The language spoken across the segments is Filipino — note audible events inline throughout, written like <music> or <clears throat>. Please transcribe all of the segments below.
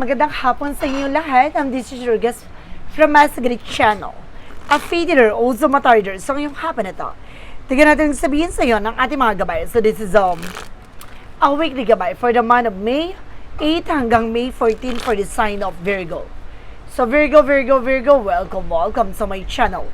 magandang hapon sa inyo lahat. I'm this is your guest from Masagrit Channel. A feeder, also matarder. So ngayong hapon na to, tignan natin sabihin sa iyo ng ating mga gabay. So this is um, a weekly gabay for the month of May 8 hanggang May 14 for the sign of Virgo. So Virgo, Virgo, Virgo, welcome, welcome sa my channel.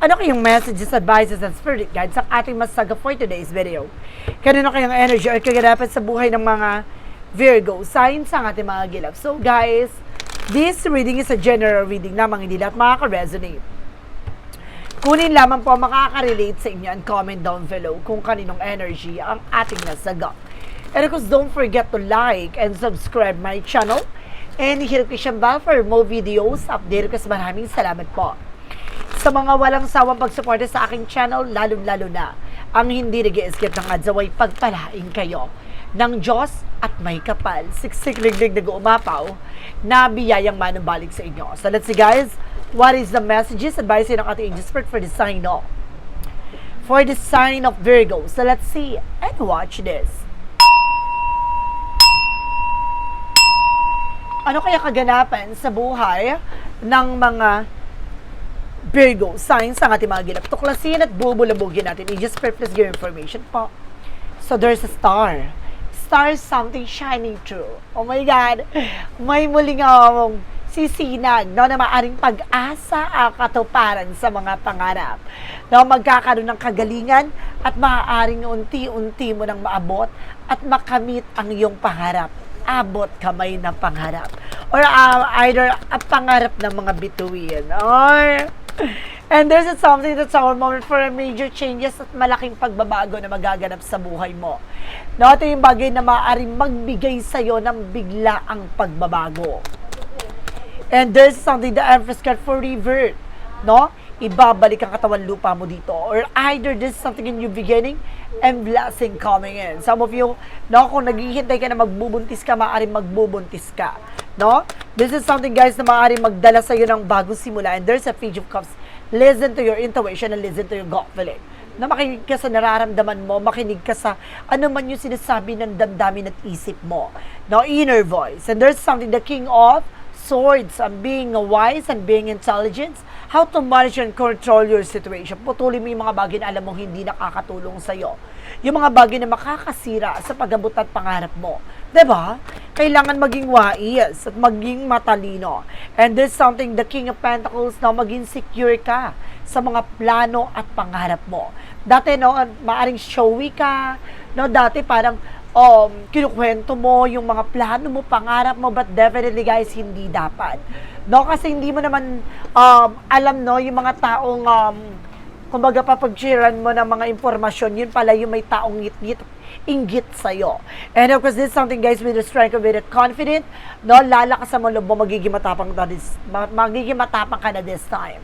Ano kayong messages, advices, and spirit guides ang ating masaga for today's video? Kanino kayong energy or kaganapan sa buhay ng mga Virgo signs ang ating mga gilap? So guys, this reading is a general reading lamang hindi lahat makaka-resonate. Kunin lamang po makaka-relate sa inyo and comment down below kung kaninong energy ang ating nasaga. And of course, don't forget to like and subscribe my channel and hit the bell for more videos. Update ko sa maraming salamat po. Sa mga walang sawang pagsuporta sa aking channel, lalo-lalo na ang hindi nag skip ng adzaway pagpalain kayo ng Diyos at may kapal. Siksik liglig nag-uumapaw na biyayang manumbalik sa inyo. So let's see guys, what is the messages advice ng ating angel spirit for the sign of for the sign of Virgo. So let's see and watch this. Ano kaya kaganapan sa buhay ng mga Virgo signs ang ating mga gilap? Tuklasin at bubulabugin natin. I-just purpose your information po. So there's a star. Star is something shining through. Oh my God! May muling um, sisinag no, na maaring pag-asa ang katuparan sa mga pangarap. No, magkakaroon ng kagalingan at maaaring unti-unti mo nang maabot at makamit ang iyong pangarap abot kamay ng pangarap. Or uh, either ang pangarap ng mga bituin. Or, and there's something that's our moment for major changes at malaking pagbabago na magaganap sa buhay mo. No, ito yung bagay na maaaring magbigay sa'yo ng bigla ang pagbabago. And there's something the Empress card for revert. No? Ibabalik ang katawan lupa mo dito. Or either there's something in new beginning and blessing coming in. Some of you, no, kung naghihintay ka na magbubuntis ka, maaaring magbubuntis ka. No? This is something guys na maaaring magdala sa'yo ng bagong simula. And there's a page of cups. Listen to your intuition and listen to your gut feeling. Na makinig ka sa nararamdaman mo, makinig ka sa ano man yung sinasabi ng damdamin at isip mo. No? Inner voice. And there's something, the king of swords, ang being wise and being intelligent, how to manage and control your situation. Putulin mo yung mga bagay na alam mong hindi nakakatulong sa'yo. Yung mga bagay na makakasira sa pag-abot at pangarap mo. ba? Kailangan maging wais at maging matalino. And there's something, the King of Pentacles, na maging secure ka sa mga plano at pangarap mo. Dati, no, maaring showy ka, no, dati parang um, kinukwento mo yung mga plano mo, pangarap mo, but definitely guys, hindi dapat. No, kasi hindi mo naman um, alam no yung mga taong um, kumbaga papag-sharean mo ng mga impormasyon, yun pala yung may taong ngit-ngit inggit sa'yo. And of course, this is something guys with the strength of it, confident, no, lalakas sa mga loob mo, magiging matapang, this, ma- magiging matapang ka na this time.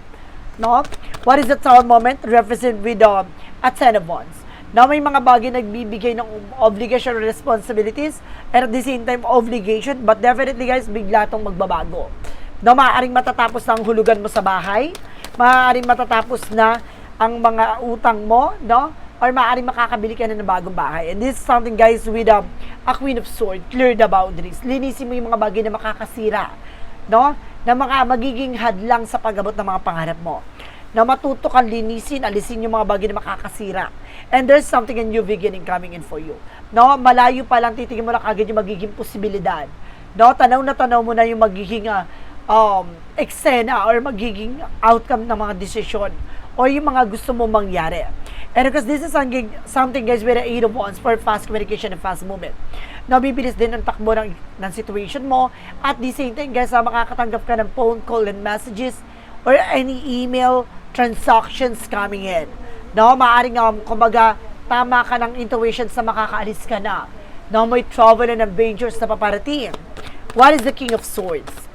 No? What is the tower moment? Represent with um, a ten of wands na may mga bagay nagbibigay ng obligation or responsibilities and at the same time obligation but definitely guys bigla tong magbabago no maaaring matatapos na ang hulugan mo sa bahay maaaring matatapos na ang mga utang mo no? Or maaaring makakabili ka na ng bagong bahay. And this is something guys with um, a queen of swords. Clear the boundaries. Linisin mo yung mga bagay na makakasira no? Na mga magiging hadlang sa pag-abot ng mga pangarap mo. Na matuto kang linisin, alisin yung mga bagay na makakasira. And there's something a new beginning coming in for you. No, malayo pa lang titingin mo na kagad yung magiging posibilidad. No, tanaw na tanaw mo na yung magiging uh, um, eksena or magiging outcome ng mga desisyon or yung mga gusto mo mangyari. And because this is something, something guys the eight of wands for fast communication and fast movement. No, bibilis din ang takbo ng, ng situation mo. At the same time, guys, ah, makakatanggap ka ng phone call and messages or any email transactions coming in. No, maaring um, kumbaga, tama ka ng intuition sa makakaalis ka na. No, may trouble and adventures na paparating. What is the King of Swords?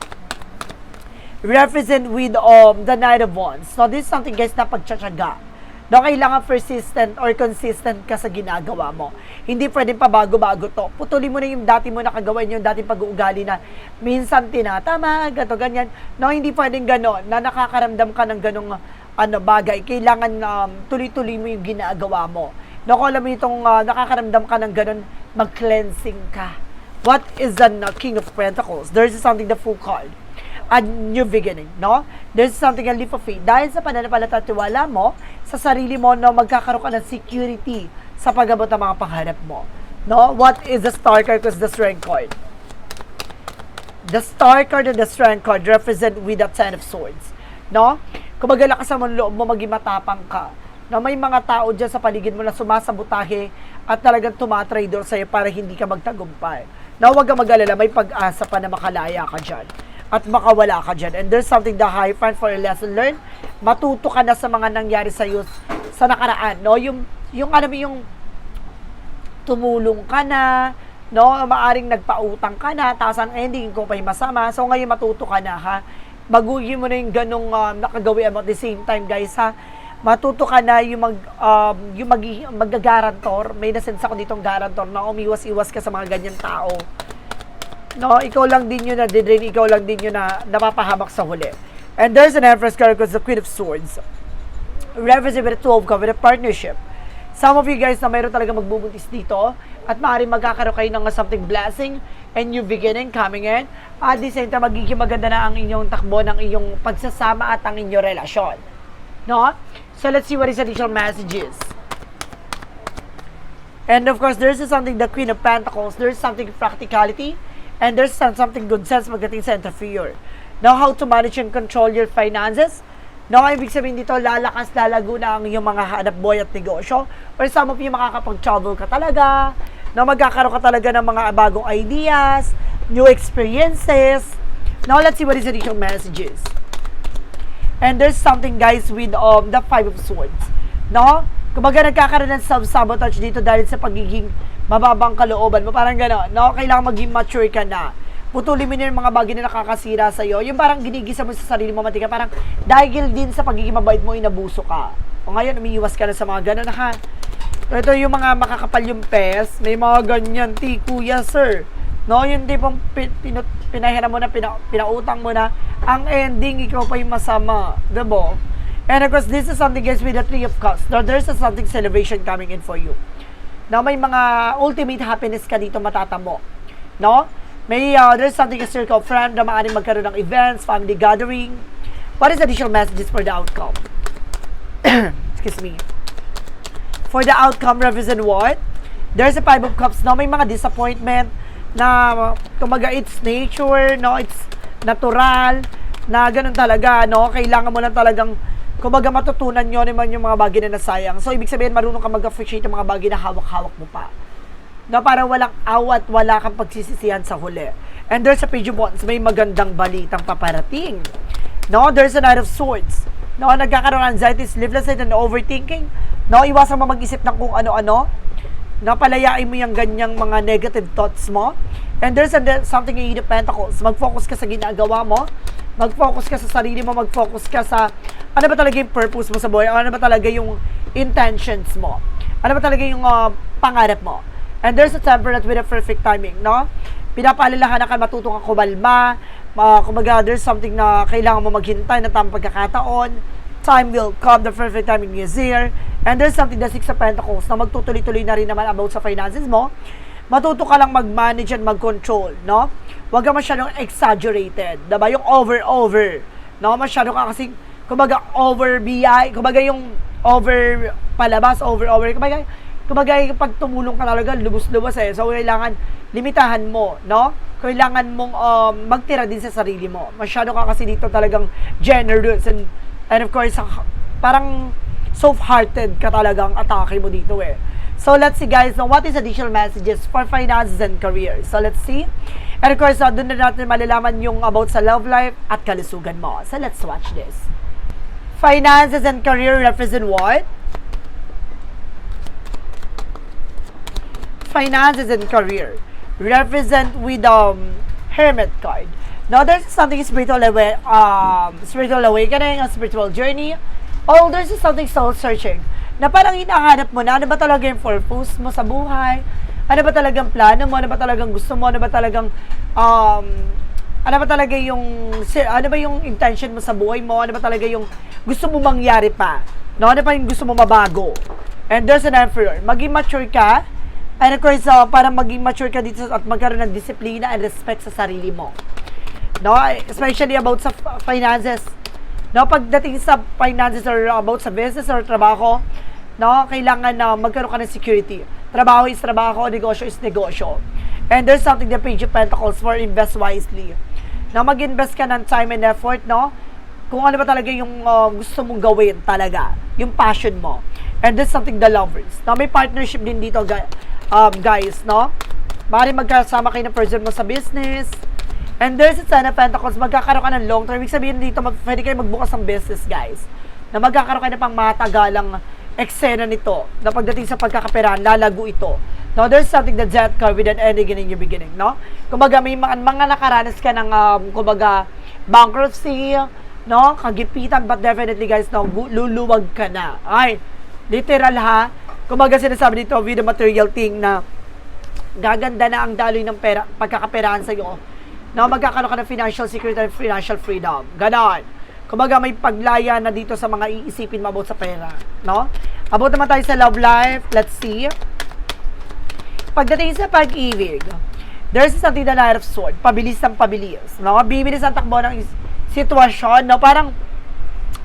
Represent with um, the Knight of Wands. So, this is something guys na pagtsatsaga. No, kailangan persistent or consistent ka sa ginagawa mo. Hindi pwedeng pabago-bago to. Putulin mo na yung dati mo nakagawa yung dating pag-uugali na minsan tinatama, gato, ganyan. No, hindi pwedeng gano'n, na nakakaramdam ka ng ganong ano, bagay. Kailangan um, tuloy-tuloy mo yung ginagawa mo. No, kung alam mo itong uh, nakakaramdam ka ng ganon, mag-cleansing ka. What is the uh, King of Pentacles? There's something the Fool card. A new beginning, no? There's something a leap of faith. Dahil sa pananampalataya at tiwala mo sa sarili mo, no, magkakaroon ka ng security sa pag-abot ng mga pangarap mo. No? What is the Star card? Because the Strength card. The Star card and the Strength card represent with the Ten of Swords. No? Kung magalakas naman loob mo, maging matapang ka. No, may mga tao dyan sa paligid mo na sumasabotahe at talagang tumatrader sa'yo para hindi ka magtagumpay. No, huwag ka mag-alala, may pag-asa pa na makalaya ka dyan at makawala ka dyan. And there's something the high find for a lesson learned. Matuto ka na sa mga nangyari sa'yo sa nakaraan. No? Yung, yung ano yung tumulong ka na, no? Maaring nagpautang ka na, tapos ang ending ko pa'y masama. So ngayon matuto ka na ha. Baguhin mo na yung ganong um, nakagawi at the same time guys ha. Matuto ka na yung mag um, yung mag magagarantor. May nasense ako ditong garantor na umiwas-iwas ka sa mga ganyan tao. No, ikaw lang din yun na didrain, ikaw lang din yun na napapahamak sa huli. And there's an Empress card because the Queen of Swords. Represent with a 12 ka with a partnership. Some of you guys na mayroon talaga magbubuntis dito at maaaring magkakaroon kayo ng something blessing and new beginning coming in. At the same time, magiging maganda na ang inyong takbo ng inyong pagsasama at ang inyong relasyon. No? So let's see what is additional messages. And of course, there's something, the Queen of Pentacles, there's something practicality, and there's some- something good sense pagdating sa interfere. Know how to manage and control your finances. No, ibig sabihin dito, lalakas, lalago na ang iyong mga hanap buhay at negosyo. Or some of you makakapag-travel ka talaga, no, magkakaroon ka talaga ng mga bagong ideas, new experiences. Now, let's see what is the additional messages. And there's something guys with um, the Five of Swords. No? Kumbaga nagkakaroon ng self-sabotage dito dahil sa pagiging mababang kalooban mo. Parang gano'n, no? Kailangan maging mature ka na. Putulin mo yung mga bagay na nakakasira sa'yo. Yung parang ginigisa mo sa sarili mo matika. Parang dahil din sa pagiging mabait mo, inabuso ka. O ngayon, umiiwas ka na sa mga gano'n ha. Ito yung mga makakapal yung pes. May mga ganyan, ti kuya sir. No, yung tipong pi- pinu- pinahiram mo na, pina- pinautang mo na, ang ending, ikaw pa yung masama. Diba? And of course, this is something guys with the Three of Cups. Now, there's a something celebration coming in for you. Now, may mga ultimate happiness ka dito matatamo. No? May, uh, there's something a circle of friend na maaaring magkaroon ng events, family gathering. What is additional messages for the outcome? <clears throat> Excuse me. For the outcome represent what? There's a five of cups no may mga disappointment na kumaga it's nature no it's natural na ganun talaga no kailangan mo lang talagang kumbaga matutunan nyo naman yung mga bagay na nasayang. So ibig sabihin marunong ka mag-appreciate ng mga bagay na hawak-hawak mo pa. Na parang walang awat wala kang pagsisisihan sa huli. And there's a page of wands. May magandang balitang paparating. No? There's a knight of swords. No? Nagkakaroon ng anxiety sleeplessness and overthinking. No? Iwasan mo mag-isip ng kung ano-ano napalayain mo yung ganyang mga negative thoughts mo. And there's a, something in the Pentacles. Mag-focus ka sa ginagawa mo. Mag-focus ka sa sarili mo. Mag-focus ka sa ano ba talaga yung purpose mo sa buhay. Ano ba talaga yung intentions mo. Ano ba talaga yung uh, pangarap mo. And there's a temperate with a perfect timing, no? Pinapaalalahan ka matutong ka kumalma. Uh, kumbaga, there's something na kailangan mo maghintay na tamang pagkakataon time will come, the perfect timing is here. And there's something, the Six of Pentacles, na magtutuloy-tuloy na rin naman about sa finances mo. Matuto ka lang mag-manage and mag-control, no? Huwag ka masyadong exaggerated, diba? Yung over-over, no? Masyado ka kasi, kumbaga, over-BI, kumbaga yung over palabas, over-over, kumbaga, kumbaga, pag tumulong ka talaga, lubos-lubos eh. So, kailangan, limitahan mo, no? Kailangan mong um, magtira din sa sarili mo. Masyado ka kasi dito talagang generous and And of course, parang soft-hearted ka talagang atake mo dito eh. So let's see guys, now what is additional messages for finances and career? So let's see. And of course, uh, doon na natin malalaman yung about sa love life at kalusugan mo. So let's watch this. Finances and career represent what? Finances and career represent with um Hermit card. Now, there's something spiritual, awa- um, spiritual awakening, a spiritual journey. Oh, there's something soul searching. Na parang hinahanap mo na, ano ba talaga yung purpose mo sa buhay? Ano ba talagang plano mo? Ano ba talagang gusto mo? Ano ba talagang, um, ano ba talaga yung, ano ba yung intention mo sa buhay mo? Ano ba talaga yung gusto mo mangyari pa? No? Ano pa yung gusto mo mabago? And there's an emperor. Maging mature ka, And of course, uh, para maging mature ka dito at magkaroon ng disiplina and respect sa sarili mo. No? Especially about sa finances. No, pagdating sa finances or about sa business or trabaho, no, kailangan na magkaroon ka ng security. Trabaho is trabaho, negosyo is negosyo. And there's something the Page of Pentacles for invest wisely. Na mag-invest ka ng time and effort, no? Kung ano ba talaga yung uh, gusto mong gawin talaga. Yung passion mo. And there's something the lovers. Na may partnership din dito, guys, um, guys no? Mari magkasama kayo ng person mo sa business, And there's a Ten of Pentacles, magkakaroon ka ng long term. Ibig sabihin dito, mag, pwede kayo magbukas ng business, guys. Na magkakaroon kayo ng pang matagalang eksena nito. Na pagdating sa pagkakaperahan, lalago ito. No, there's something that death card with an ending in your beginning, no? Kumbaga, may mga, mga nakaranas ka ng, um, kumbaga, bankruptcy, no? Kagipitan, but definitely, guys, no, luluwag ka na. Ay, literal ha. Kumbaga, sinasabi dito, with the material thing na gaganda na ang daloy ng pera, pagkakaperahan sa iyo na magkakaroon ka ng financial security and financial freedom. Ganon. Kumbaga may paglaya na dito sa mga iisipin mo about sa pera. No? About naman tayo sa love life. Let's see. Pagdating sa pag-ibig, there's something the Knight of Sword. Pabilis ng pabilis. No? Bibilis ang takbo ng sitwasyon. No? Parang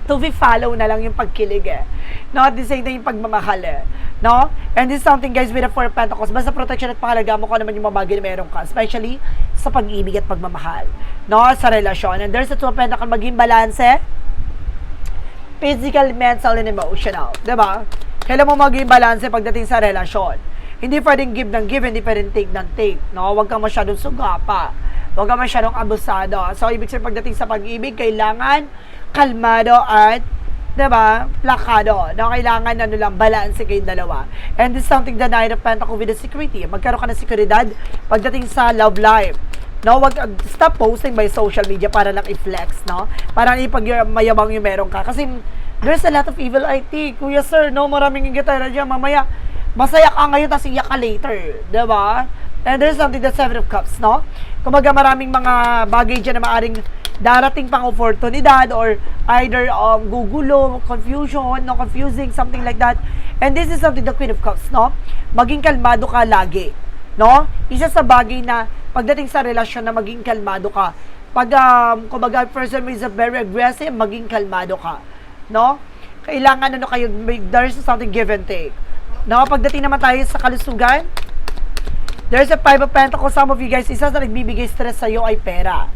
to be follow na lang yung pagkilig eh. No, at the same time yung pagmamahal eh. No? And this is something guys with the Four of Pentacles. Basta protection at pangalaga mo kung ano man yung mga bagay na meron ka. Especially sa pag-ibig at pagmamahal. No? Sa relasyon. And there's a Two of Pentacles maging balanse. Physical, mental, and emotional. ba? Kailan mo maging balanse pagdating sa relasyon. Hindi pwedeng give ng give, hindi pwedeng take ng take. No? Huwag kang masyadong sugapa. Huwag kang masyadong abusado. So, ibig sabihin pagdating sa pag-ibig, kailangan kalmado at 'di ba? Plakado. No, kailangan ano lang balance kayong dalawa. And this is something the Nine of Pentacles with the security. Magkaroon ka ng seguridad pagdating sa love life. No, wag stop posting by social media para lang i-flex, no? Para ipagmayabang yung meron ka kasi there's a lot of evil IT. Kuya sir, no, maraming ingitera diyan mamaya. Masaya ka ngayon tapos iyak ka later, 'di ba? And there's something the Seven of Cups, no? Kumaga maraming mga bagay dyan na maaring darating pang oportunidad or either um, gugulo, confusion, no, confusing, something like that. And this is something the Queen of Cups, no? Maging kalmado ka lagi, no? Isa sa bagay na pagdating sa relasyon na maging kalmado ka. Pag, um, kumbaga, person is very aggressive, maging kalmado ka, no? Kailangan ano kayo, there's something give and take. No, pagdating naman tayo sa kalusugan, There's a five of pentacles. Some of you guys, isa sa nagbibigay stress sa'yo ay pera.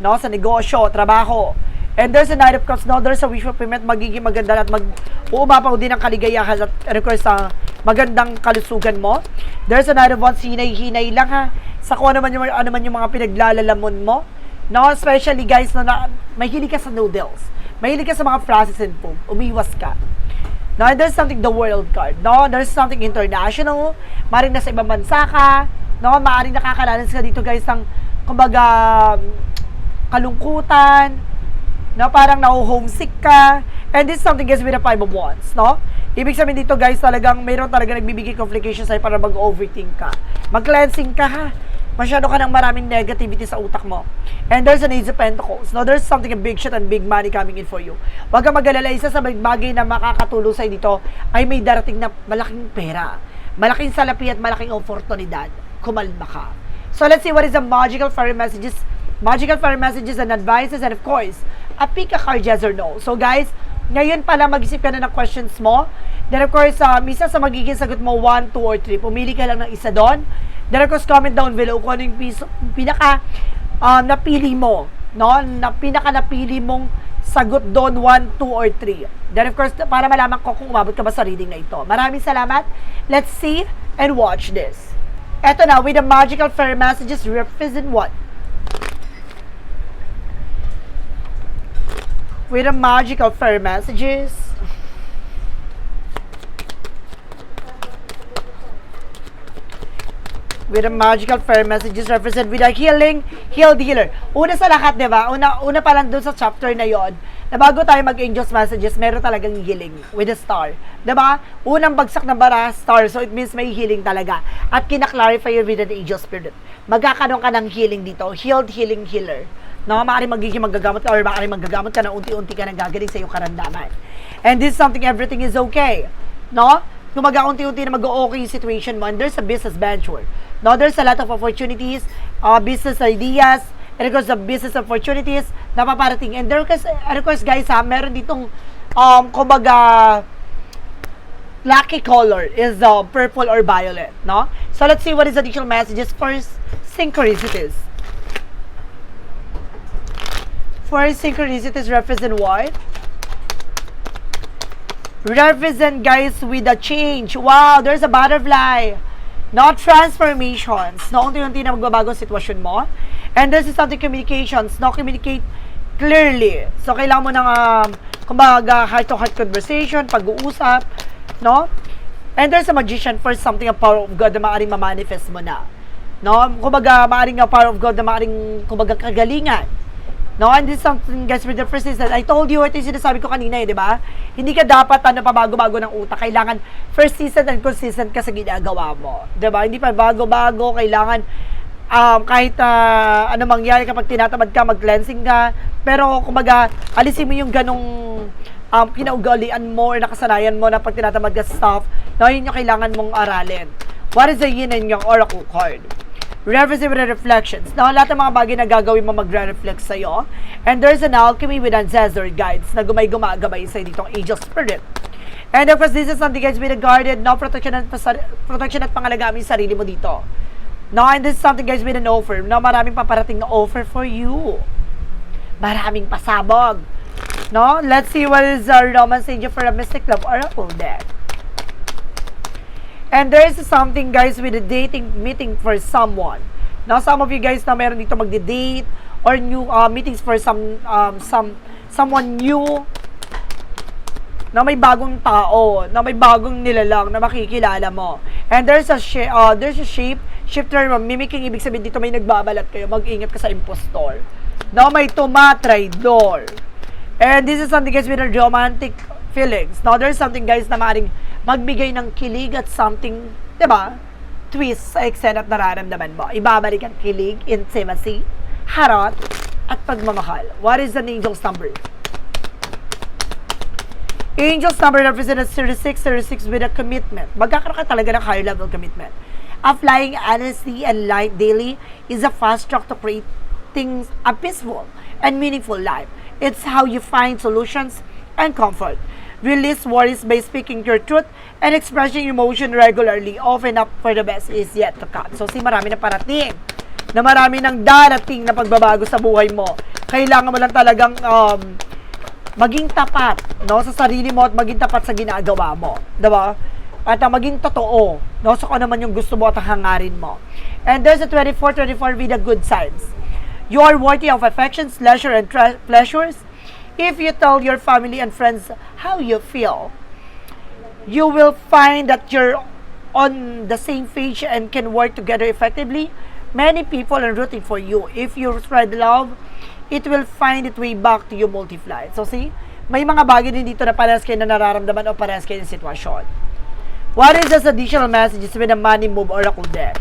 No? Sa negosyo, trabaho. And there's a Knight of Cups. No? There's a wish fulfillment. Magiging maganda at mag uumapaw din ang kaligayahan at course, sa magandang kalusugan mo. There's a Knight of Wands. Hinay-hinay lang ha. Sa kung ano man yung, ano man yung mga pinaglalalamon mo. No? Especially guys, no, na, mahilig ka sa noodles. Mahilig ka sa mga processed and food. Umiwas ka. No, and there's something the world card. No, there's something international. Maring nasa ibang bansa ka. No, maaring nakakalanas ka dito guys ng kumbaga kalungkutan. No, parang na-homesick ka. And this is something guys with the five of wands, no? Ibig sabihin dito guys, talagang mayroon talaga nagbibigay complication sa'yo para mag-overthink ka. Mag-cleansing ka ha. Masyado ka ng maraming negativity sa utak mo. And there's an Ace of Pentacles. No, there's something a big shit and big money coming in for you. Huwag kang mag-alala. Isa sa bagay na makakatulong sa'yo dito ay may darating na malaking pera. Malaking salapi at malaking oportunidad. Kumalma ka. So let's see what is the magical fairy messages magical fairy messages and advices and of course, a pick a card yes or no. So guys, ngayon pala mag-isip ka na ng questions mo. Then of course, um, isa sa magiging sagot mo, 1, 2, or 3. Pumili ka lang ng isa doon. Then of course, comment down below kung ano yung piso, pinaka um, napili mo. No? Na, pinaka napili mong sagot doon, 1, 2, or 3. Then of course, para malaman ko kung umabot ka ba sa reading na ito. Maraming salamat. Let's see and watch this. Eto na, with the magical fairy messages represent what? With the magical fairy messages. with the magical fairy messages represent with a healing, healed healer. Una sa lahat, di ba? Una, una pa lang dun sa chapter na yon na bago tayo mag-angels messages, meron talagang healing with a star. Di ba? Unang bagsak na bara, star. So, it means may healing talaga. At kinaklarify yun with an angel spirit. Magkakaroon ka ng healing dito. Healed, healing, healer. No, maaari magiging magagamot ka or maaari magagamot ka na unti-unti ka nang gagaling sa iyong karamdaman. And this is something, everything is okay. No? kumaga unti-unti na mag-okay yung situation mo and there's a business venture. No, there's a lot of opportunities, uh, business ideas, and of course, the business opportunities na paparating. And there, and of course guys, ha, meron ditong, um, kumbaga, lucky color is uh, purple or violet, no? So let's see what is additional messages for synchronicities. For synchronicities represent what? Represent guys with a change. Wow, there's a butterfly. No transformations. No, unti-unti na magbabago ang sitwasyon mo. And this is something communications. No, communicate clearly. So, kailangan mo ng, um, kumbaga, heart-to-heart conversation, pag-uusap, no? And there's a magician for something a power of God na maaaring ma-manifest mo na. No? Kumbaga, maaaring a power of God na maaaring, kumbaga, kagalingan. No, and this is something guys with the persistence. I told you, ito yung sinasabi ko kanina eh, di ba? Hindi ka dapat ano, pabago-bago ng utak. Kailangan persistent and consistent ka sa ginagawa mo. Di ba? Hindi pa bago-bago. Kailangan um, kahit uh, ano mangyari kapag tinatamad ka, mag-cleansing ka. Pero, kumbaga, alisin mo yung ganong um, kinaugalian mo or nakasanayan mo na pag tinatamad ka sa stuff, no, yun yung kailangan mong aralin. What is the yin and yang oracle card? The reflections. Now, lahat ng mga bagay na gagawin mo magre-reflect sa'yo. And there's an alchemy with ancestor guides na gumay-gumagabay sa'yo ditong angel spirit. And of course, this is something guys with a guarded, no protection at, protection at yung sarili mo dito. No, and this is something guys with an offer. No, maraming paparating na offer for you. Maraming pasabog. No, let's see what is our romance angel for a mystic love oracle deck. And there is something guys with a dating meeting for someone. Now some of you guys na meron dito magde-date or new uh, meetings for some um, some someone new na may bagong tao, na may bagong nilalang na makikilala mo. And there's a sh- uh, there's a shape shifter mimicking ibig sabihin dito may nagbabalat kayo, mag-ingat ka sa impostor. Na may tumatraidor. And this is something guys with a romantic feelings. Now there's something guys na maaaring magbigay ng kilig at something, 'di ba? Twist sa eksena at nararamdaman mo. Ibabalik ang kilig, intimacy, harot, at pagmamahal. What is an angel's number? Angel's number represents 36, 36 with a commitment. Magkakaroon ka talaga ng higher level commitment. Applying honesty and light daily is a fast track to create things a peaceful and meaningful life. It's how you find solutions and comfort. Release worries by speaking your truth and expressing emotion regularly. Often up for the best is yet to come. So, si marami na parating na marami nang darating na pagbabago sa buhay mo. Kailangan mo lang talagang um, maging tapat no sa sarili mo at maging tapat sa ginagawa mo, 'di ba? At uh, maging totoo no sa kung ano man yung gusto mo at hangarin mo. And there's a 24 24 with the good signs. You are worthy of affections, leisure and pleasures. If you tell your family and friends how you feel, you will find that you're on the same page and can work together effectively. Many people are rooting for you. If you spread love, it will find its way back to you multiply. So see, may mga bagay din dito na parehas kayo na nararamdaman o parehas kayo ng sitwasyon. What is this additional messages with a money move oracle deck?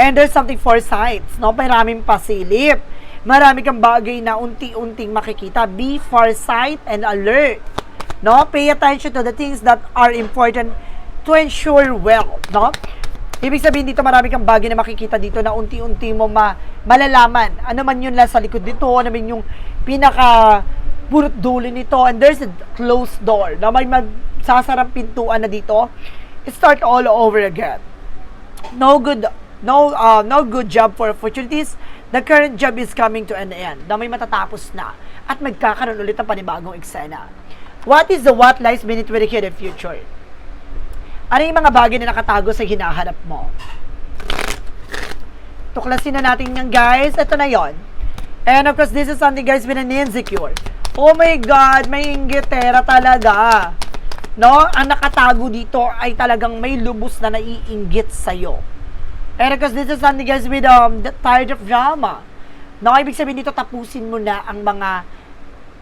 And there's something for sights, no? Maraming pasilip. Marami kang bagay na unti-unting makikita. Be farsight and alert. No? Pay attention to the things that are important to ensure well, no? Ibig sabihin dito marami kang bagay na makikita dito na unti-unti mo ma malalaman. Ano man yun lang sa likod nito, ano man yung pinaka bunot dulo nito and there's a closed door na may magsasarang pintuan na dito. Start all over again. No good no uh, no good job for opportunities. The current job is coming to an end. Na may matatapos na at magkakaroon ulit ng panibagong eksena. What is the what lies beneath with the future? Ano yung mga bagay na nakatago sa hinahanap mo? Tuklasin na natin yan, guys. Ito na yon. And of course, this is something, guys, with an insecure. Oh my God, may inggitera talaga. No? Ang nakatago dito ay talagang may lubos na naiinggit sa'yo. Of course, this is something, guys, with um, tired of drama. No? Ibig sabihin dito, tapusin mo na ang mga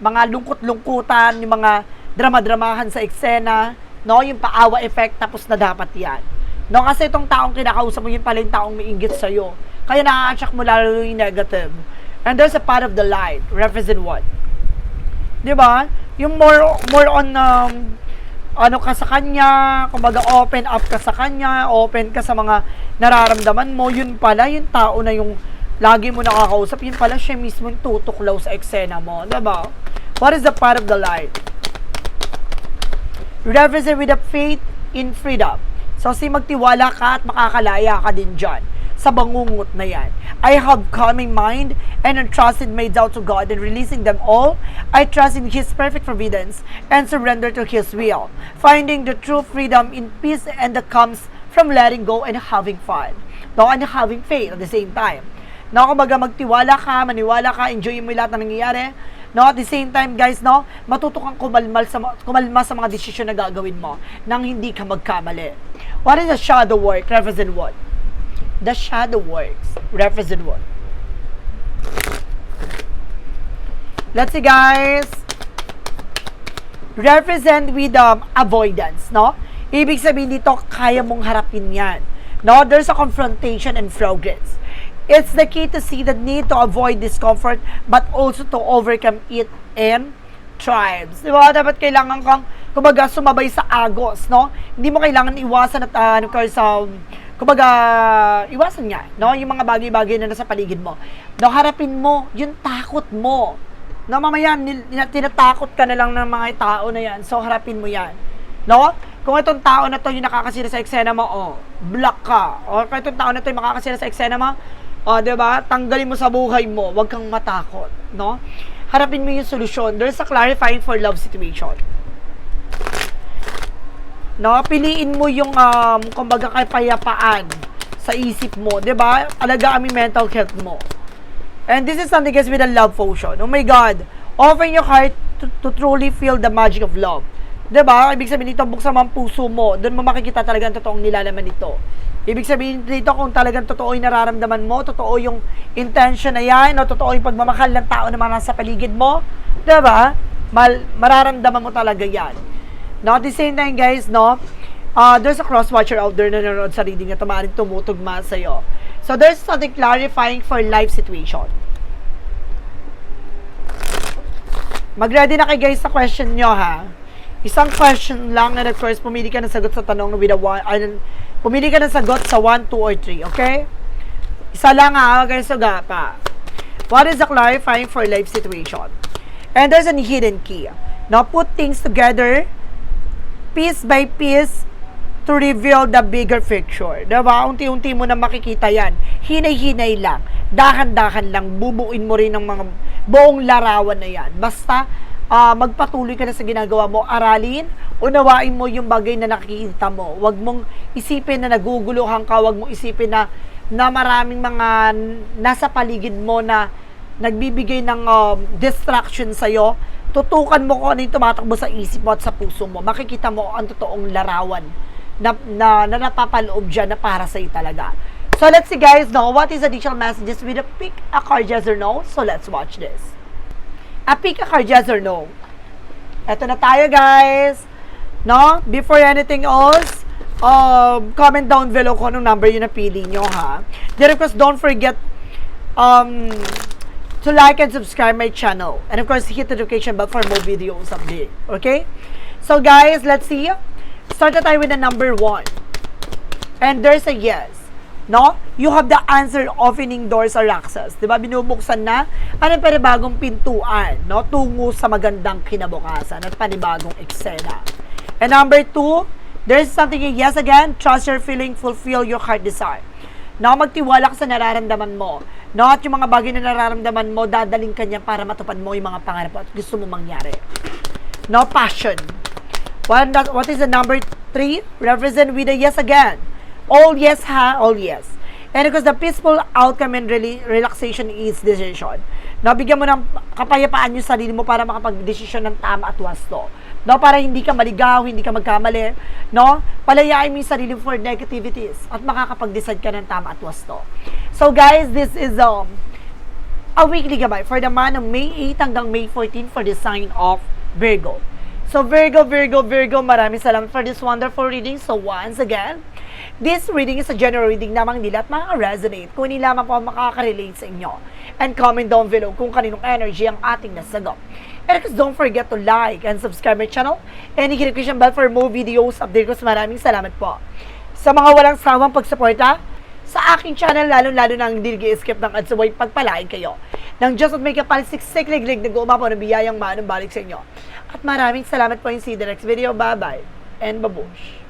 mga lungkot-lungkutan, yung mga drama-dramahan sa eksena, no? Yung paawa effect, tapos na dapat yan. No? Kasi itong taong kinakausap mo, yun pala yung taong may inggit sa'yo. Kaya nakaka-attract mo lalo yung negative. And there's a part of the light, represent what? Di ba? Yung more, more on, um, ano ka sa kanya, kumbaga open up ka sa kanya, open ka sa mga nararamdaman mo, yun pala, yung tao na yung lagi mo nakakausap, yun pala siya mismo yung tutuklaw sa eksena mo, diba? What is the part of the light? Represent with a faith in freedom. So, si magtiwala ka at makakalaya ka din dyan sa bangungot na yan. I have calming mind and entrusted my doubt to God and releasing them all. I trust in His perfect providence and surrender to His will, finding the true freedom in peace and that comes from letting go and having fun. No, and having faith at the same time. No, kumbaga magtiwala ka, maniwala ka, enjoy mo lahat na nangyayari. No, at the same time, guys, no, matuto kang kumalmal sa, ma- kumalma sa mga desisyon na gagawin mo nang hindi ka magkamali. What is the shadow work? Represent what? The shadow works. Represent what? Let's see, guys. Represent with um, avoidance, no? Ibig sabihin dito, kaya mong harapin yan. No, there's a confrontation and progress. It's the key to see the need to avoid discomfort but also to overcome it and tribes. Di ba? Dapat kailangan kang, kumbaga, sumabay sa agos, no? Hindi mo kailangan iwasan at, uh, ano, sa, kumbaga, iwasan nga, no? Yung mga bagay-bagay na nasa paligid mo. No, harapin mo yung takot mo. No, mamaya, tinatakot ka na lang ng mga tao na yan. So, harapin mo yan. No? Kung itong tao na to yung nakakasira sa eksena mo, oh, block ka. O kung itong tao na to yung makakasira sa eksena mo, oh, di ba? Tanggalin mo sa buhay mo. Huwag kang matakot. No? Harapin mo yung solusyon. There's a clarifying for love situation. No, piliin mo yung um, kumbaga kapayapaan sa isip mo, 'di ba? Alagaan mo mental health mo. And this is something guys with a love potion. Oh my God. Open your heart to, to truly feel the magic of love. 'Di ba? Ibig sabihin dito, buksan mo ang puso mo. Doon mo makikita talaga ang totoong nilalaman nito. Ibig sabihin dito kung talagang totoo yung nararamdaman mo, totoo yung intention na yan, o totoo yung pagmamahal ng tao na mga nasa paligid mo, 'di ba? Mal mararamdaman mo talaga yan. No, at the same time, guys, no, uh, there's a cross-watcher out there na nanonood sa reading na tumaring tumutugma sa'yo. So, there's something clarifying for life situation. Mag-ready na kayo guys sa question nyo, ha? Isang question lang and of course, pumili ka ng sagot sa tanong with a one, ay, pumili ka ng sagot sa 1, 2, or 3, okay? Isa lang ha, guys, so pa. What is the clarifying for life situation? And there's a hidden key. Now, put things together piece by piece to reveal the bigger picture. Diba? Unti-unti mo na makikita yan. Hinay-hinay lang. Dahan-dahan lang. Bubuin mo rin ng mga buong larawan na yan. Basta, ah, magpatuloy ka na sa ginagawa mo. Aralin, unawain mo yung bagay na nakikita mo. Huwag mong isipin na naguguluhan ka. Huwag mong isipin na na maraming mga nasa paligid mo na nagbibigay ng um, distraction sa'yo, tutukan mo kung ano yung tumatakbo sa isip mo at sa puso mo. Makikita mo ang totoong larawan na, na, na napapaloob dyan na para sa'yo talaga. So let's see guys, no, what is additional messages with a pick a card yes or no? So let's watch this. A pick a card yes or no? Eto na tayo guys. No? Before anything else, um, comment down below kung anong number yung napili nyo ha. Of course, don't forget um, to like and subscribe my channel. And of course, hit the notification bell for more videos update. Okay? So guys, let's see. Start tayo with the number one. And there's a yes. No? You have the answer opening doors or access. Diba? Binubuksan na ang panibagong pintuan. No? Tungo sa magandang kinabukasan at panibagong eksena. And number two, there's something yes again, trust your feeling, fulfill your heart desire. No, magtiwala ka sa nararamdaman mo. No, at yung mga bagay na nararamdaman mo, dadaling ka niya para matupad mo yung mga pangarap at gusto mo mangyari. No, passion. What, what is the number three? Represent with a yes again. All yes ha, all yes. And because the peaceful outcome and really, relaxation is decision. No, bigyan mo ng kapayapaan yung sarili mo para makapag-desisyon ng tama at wasto. No, para hindi ka maligaw, hindi ka magkamali. No, palayain mo yung sarili for negativities at makakapag-decide ka ng tama at wasto. So guys, this is um, a weekly gabay for the month of May 8 hanggang May 14 for the sign of Virgo. So Virgo, Virgo, Virgo, maraming salamat for this wonderful reading. So once again, this reading is a general reading lamang nila at makaka-resonate kung hindi lamang po makaka-relate sa inyo. and comment down below kung kaninong energy ang ating nasagap. And course, don't forget to like and subscribe my channel and i-click yung bell for more videos. Update ko sa maraming salamat po. Sa mga walang sawang pagsuporta, sa aking channel, lalo-lalo na ang hindi skip ng ads away, pagpalain kayo. Nang Diyos at may kapalsiksik liglig na gumapo ng biyayang manong balik sa inyo. At maraming salamat po yung see the next video. Bye-bye and babush.